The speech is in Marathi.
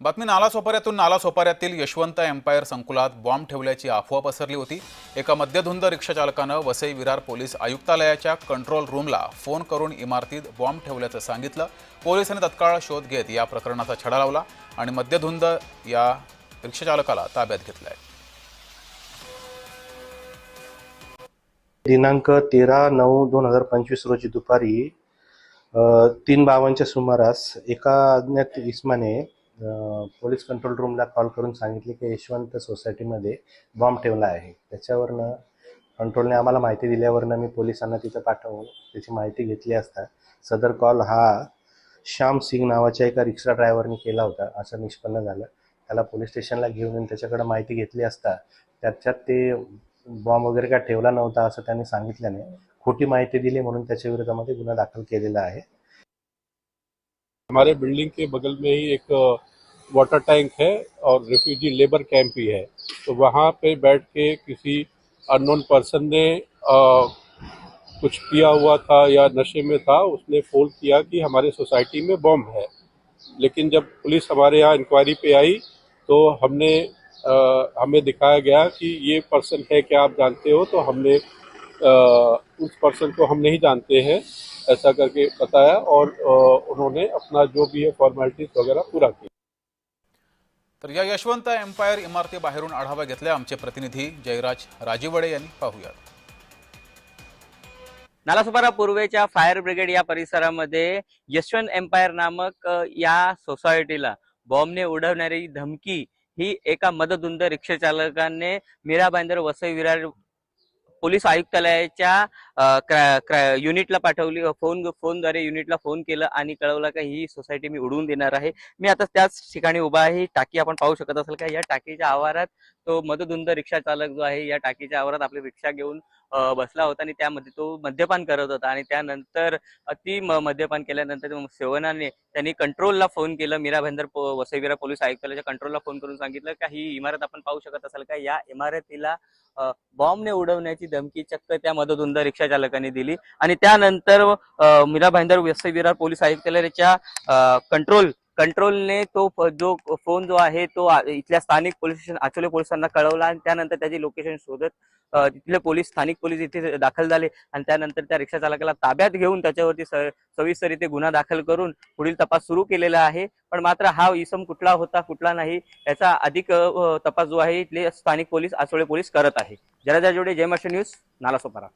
बातमी नालासोपाऱ्यातून नालासोपाऱ्यातील यशवंत एम्पायर संकुलात बॉम्ब ठेवल्याची अफवा पसरली होती. एका मद्यधुंद रिक्षाचालकानं वसई विरार पोलीस आयुक्तालयाच्या कंट्रोल रूमला फोन करून इमारतीत बॉम्ब ठेवल्याचं सांगितलं. पोलिसांनी तत्काळ शोध घेत या प्रकरणाचा छडा लावला आणि मद्यधुंद या रिक्षाचालकाला ताब्यात घेतलंय. दिनांक तेरा नऊ दोन हजार पंचवीस रोजी दुपारी तीन बावनच्या सुमारास एका अज्ञात इसमाने पोलीस कंट्रोल रूमला कॉल करून सांगितले की यशवंत सोसायटीमध्ये बॉम्ब ठेवला आहे. त्याच्यावरनं कंट्रोलने आम्हाला माहिती दिल्यावरनं मी पोलिसांना तिथं पाठवून त्याची माहिती घेतली असता सदर कॉल हा श्याम सिंग नावाच्या एका रिक्षा ड्रायव्हरने केला होता असं निष्पन्न झालं. त्याला पोलीस स्टेशनला घेऊन येऊन त्याच्याकडे माहिती घेतली असता त्याच्यात ते बॉम्ब वगैरे काय ठेवला नव्हता असं त्यांनी सांगितल्याने खोटी माहिती दिली म्हणून त्याच्या विरोधामध्ये गुन्हा दाखल केलेला आहे. हमारे बिल्डिंग के बगल में ही एक वाटर टैंक है और रिफ्यूजी लेबर कैंप भी है। तो वहाँ पे बैठ के किसी अननोन पर्सन ने अ, कुछ किया हुआ था या नशे में था उसने फ़ोन किया कि हमारे सोसाइटी में बॉम्ब है। लेकिन जब पुलिस हमारे यहाँ इंक्वायरी पे आई तो हमने अ, हमें दिखाया गया कि ये पर्सन है क्या आप जानते हो? तो हमने अ, उस पर्सन को हम नहीं जानते हैं ऐसा करके बताया और अ, उन्होंने अपना जो भी है फॉर्मेलिटीज वगैरह पूरा किया। तर या यशवंत एम्पायर इमारतीबाहेरून आढावा घेतल्या आमचे प्रतिनिधी जयराज राजीवडे यांनी. पाहूयात. नालासोपारा पूर्वेच्या फायर ब्रिगेड या परिसरामध्ये यशवंत एम्पायर नामक या सोसायटीला बॉम्बने उडवणारी धमकी ही एका मददुंद रिक्षा चालकाने मीरा बांदर वसई विरार पोलीस आयुक्तालयाच्या युनिटला पाठवली फोन फोनद्वारे युनिटला फोन केलं आणि कळवलं का ही सोसायटी मी उडवून देणार आहे. मी आता त्याच ठिकाणी उभा आहे. ही टाकी आपण पाहू शकत असेल का? या टाकीच्या आवारात तो मदधुंद रिक्षा चालक जो आहे या टाकीच्या आवारात आपली रिक्षा घेऊन बसला होता आणि त्यामध्ये तो मद्यपान करत होता आणि त्यानंतर अति म- मद्यपान केल्यानंतर सेवनाने त्यांनी कंट्रोलला फोन केलं. मीरा भाईंदर वसईविरा पोलीस आयुक्तालयाच्या कंट्रोलला फोन करून सांगितलं का ही इमारत आपण पाहू शकत असाल का? या इमारतीला बॉम्बने उडवण्याची धमकी चक्क त्या मधुधुंद रिक्षा संचालकांनी दिली. आणि त्यानंतर मीरा भाईंदर विरार पोलीस आयुक्तालयाच्या कंट्रोल कंट्रोलने तो जो फोन जो आहे तो इथल्या स्थानिक पोलीस स्टेशन आचोले पोलिसांना कळवला आणि त्यानंतर त्याची लोकेशन शोधत तिथले पोलीस स्थानिक पोलीस इथे दाखल झाले. आणि त्यानंतर त्या रिक्षा चालकाला ताब्यात घेऊन त्याच्यावरती सविस्तर इथे गुन्हा दाखल करून पुढील तपास सुरू केलेला आहे. पण मात्र हा इसम कुठला होता कुठला नाही याचा अधिक तपास जो आहे इथले स्थानिक पोलीस आचोळे पोलीस करत आहे. जरा जोडे जय महाराष्ट्र न्यूज नालासोपारा.